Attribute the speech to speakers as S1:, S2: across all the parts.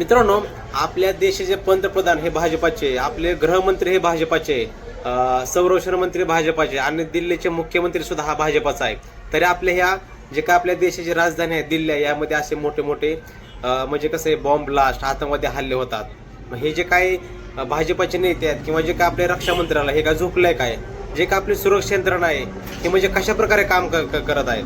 S1: मित्रांनो आपल्या देशाचे पंतप्रधान हे भाजपाचे आपले गृहमंत्री हे भाजपाचे संरक्षण मंत्री भाजपाचे आणि दिल्लीचे मुख्यमंत्री सुद्धा हा भाजपाचा आहे. तरी आपल्या ह्या जे काय आपल्या देशाची राजधानी आहे दिल्ली आहे यामध्ये असे मोठे मोठे म्हणजे कसे बॉम्ब ब्लास्ट आतंकवादी हल्ले होतात. मग हे जे काही भाजपाचे नेते आहेत किंवा जे काय आपल्या रक्षा मंत्र्याला हे काय झोपलंय काय? जे काय आपली सुरक्षा यंत्रणा आहे हे म्हणजे कशा प्रकारे काम क- करत आहेत?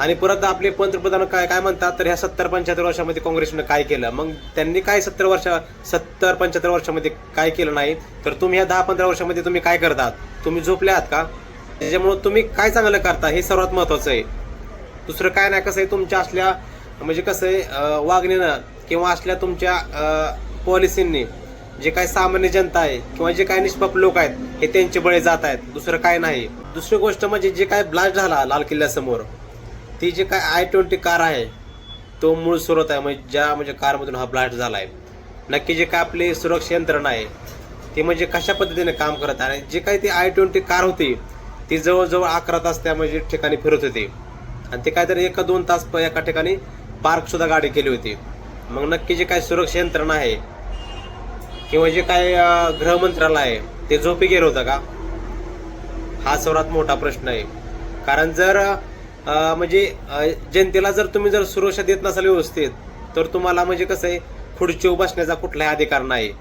S1: आणि परत आपले पंतप्रधान काय काय म्हणतात तर ह्या सत्तर पंच्याहत्तर वर्षामध्ये काँग्रेसनं काय केलं? मग त्यांनी काय सत्तर वर्ष सत्तर पंच्याहत्तर वर्षामध्ये काय केलं नाही? तर तुम्ही ह्या दहा पंधरा वर्षामध्ये तुम्ही काय करतात? तुम्ही झोपले आहात का? त्याच्यामुळे तुम्ही काय चांगलं करता? हे सर्वात महत्वाचं आहे. दुसरं काय नाही कसं आहे तुमच्या असल्या म्हणजे कसं आहे वागणीनं किंवा असल्या तुमच्या पॉलिसींनी जे काय सामान्य जनता आहे किंवा जे काय निष्पाप लोक आहेत हे त्यांचे बळे जात आहेत. दुसरं काय नाही. दुसरी गोष्ट म्हणजे जे काय ब्लास्ट झाला लाल किल्ल्यासमोर ती जे काय आय ट्वेंटी कार आहे तो मूळ स्रोत आहे. म्हणजे ज्या म्हणजे कारमधून हा ब्लास्ट झाला आहे नक्की जे काय आपली सुरक्षा यंत्रणा आहे ती म्हणजे कशा पद्धतीने काम करत आहे? आणि जे काही ती आय ट्वेंटी कार होती ती जवळजवळ अकरा तास त्या म्हणजे ठिकाणी फिरत होती. आणि ते काहीतरी एका दोन तास प- एका ठिकाणी पार्कसुद्धा गाडी केली होती. मग नक्की जे काय सुरक्षा यंत्रणा आहे किंवा जे काय गृहमंत्रालय आहे ते झोपी गेलं होतं का? हा सर्वात मोठा प्रश्न आहे. कारण जर म्हणजे जनतेला जर तुम्ही जर सुरक्षा देत नसाल व्यवस्थित तर तुम्हाला म्हणजे कसं आहे खुर्चीवर बसण्याचा कुठलाही अधिकार नाही.